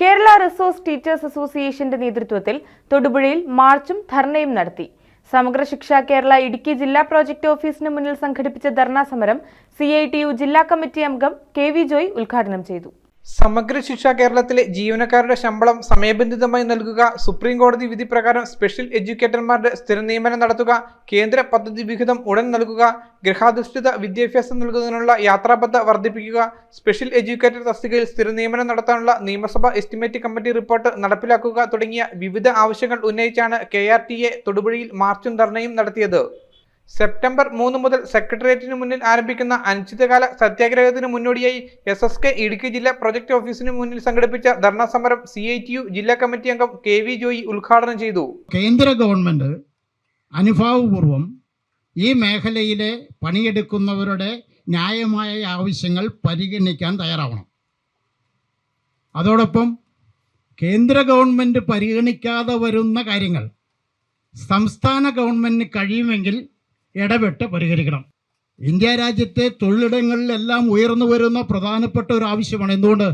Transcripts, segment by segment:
Kerala resource teachers അസോസിയേഷന്റെ നേതൃത്വത്തിൽ തൊടുപുഴയിൽ മാർച്ചും ധർണയും നടത്തി. സമഗ്ര ശിക്ഷ കേരള ഇടുക്കി ജില്ലാ പ്രോജക്ട് ഓഫീസിന് മുന്നിൽ സംഘടിപ്പിച്ച ധർണാ സമരം സി ജില്ലാ കമ്മിറ്റി അംഗം കെ വി ജോയ് ഉദ്ഘാടനം ചെയ്തു. സമഗ്ര ശിക്ഷ കേരളത്തിലെ ജീവനക്കാരുടെ ശമ്പളം സമയബന്ധിതമായി നൽകുക സുപ്രീം കോടതി വിധി പ്രകാരം സ്പെഷ്യൽ എഡ്യൂക്കേറ്റർമാരുടെ സ്ഥിര നിയമനം നടത്തുക കേന്ദ്ര പദ്ധതി വിഹിതം ഉടൻ നൽകുക ഗൃഹാധിഷ്ഠിത വിദ്യാഭ്യാസം നൽകുന്നതിനുള്ള യാത്രാബദ്ധ വർദ്ധിപ്പിക്കുക സ്പെഷ്യൽ എഡ്യൂക്കേറ്റർ തസ്തികയിൽ സ്ഥിര നിയമനം നടത്താനുള്ള നിയമസഭാ എസ്റ്റിമേറ്റ് കമ്മിറ്റി റിപ്പോർട്ട് നടപ്പിലാക്കുക തുടങ്ങിയ വിവിധ ആവശ്യങ്ങൾ ഉന്നയിച്ചാണ് കെ ആർ ടി എ തൊടുപുഴയിൽ മാർച്ചും ധർണയും നടത്തിയത്. സെപ്റ്റംബർ മൂന്ന് മുതൽ സെക്രട്ടേറിയറ്റിന് മുന്നിൽ ആരംഭിക്കുന്ന അനിശ്ചിതകാല സത്യാഗ്രഹത്തിന് മുന്നോടിയായി എസ് എസ് കെ ഇടുക്കി ജില്ലാ പ്രൊജക്ട് ഓഫീസിന് മുന്നിൽ സംഘടിപ്പിച്ച ധർണാ സമരം സി ഐ ടി യു ജില്ലാ കമ്മിറ്റി അംഗം കെ വി ജോയി ഉദ്ഘാടനം ചെയ്തു. കേന്ദ്ര ഗവൺമെന്റ് അനുഭാവപൂർവം ഈ മേഖലയിലെ പണിയെടുക്കുന്നവരുടെ ന്യായമായ ആവശ്യങ്ങൾ പരിഗണിക്കാൻ തയ്യാറാവണം. അതോടൊപ്പം കേന്ദ്ര ഗവൺമെന്റ് പരിഗണിക്കാതെ വരുന്ന കാര്യങ്ങൾ സംസ്ഥാന ഗവൺമെന്റിന് കഴിയുമെങ്കിൽ ഇടപെട്ട് പരിഹരിക്കണം. ഇന്ത്യ രാജ്യത്തെ തൊഴിലിടങ്ങളിലെല്ലാം ഉയർന്നു വരുന്ന പ്രധാനപ്പെട്ട ഒരു ആവശ്യമാണ്. എന്തുകൊണ്ട്?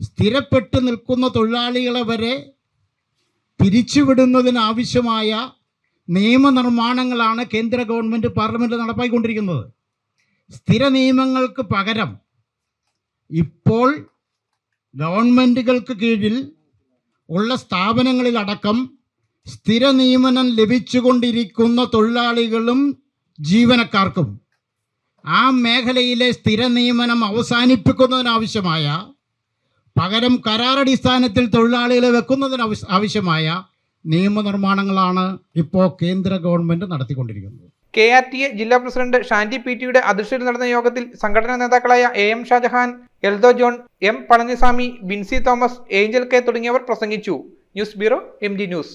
സ്ഥിരപ്പെട്ട് നിൽക്കുന്ന തൊഴിലാളികളെ വരെ പിരിച്ചുവിടുന്നതിനാവശ്യമായ നിയമനിർമ്മാണങ്ങളാണ് കേന്ദ്ര ഗവൺമെന്റ് പാർലമെന്റ് നടപ്പാക്കിക്കൊണ്ടിരിക്കുന്നത് സ്ഥിര നിയമങ്ങൾക്ക് പകരം ഇപ്പോൾ ഗവൺമെന്റുകൾക്ക് കീഴിൽ ഉള്ള സ്ഥാപനങ്ങളിലടക്കം സ്ഥിര നിയമനം ലഭിച്ചുകൊണ്ടിരിക്കുന്ന തൊഴിലാളികളും ജീവനക്കാർക്കും ആ മേഖലയിലെ സ്ഥിര നിയമനം അവസാനിപ്പിക്കുന്നതിനാവശ്യമായ പകരം കരാറടിസ്ഥാനത്തിൽ തൊഴിലാളികളെ വെക്കുന്നതിന് ആവശ്യമായ നിയമനിർമ്മാണങ്ങളാണ് ഇപ്പോൾ കേന്ദ്ര ഗവൺമെന്റ് നടത്തിക്കൊണ്ടിരിക്കുന്നത്. കെ ആർ ടി എ ജില്ലാ പ്രസിഡന്റ് ഷാന്റി പി ടിയുടെ അധ്യക്ഷതയിൽ നടന്ന യോഗത്തിൽ സംഘടനാ നേതാക്കളായ A M Shajahan Eldho John M Palaniswami Binsy Thomas Angel K തുടങ്ങിയവർ പ്രസംഗിച്ചു. News bureau M news.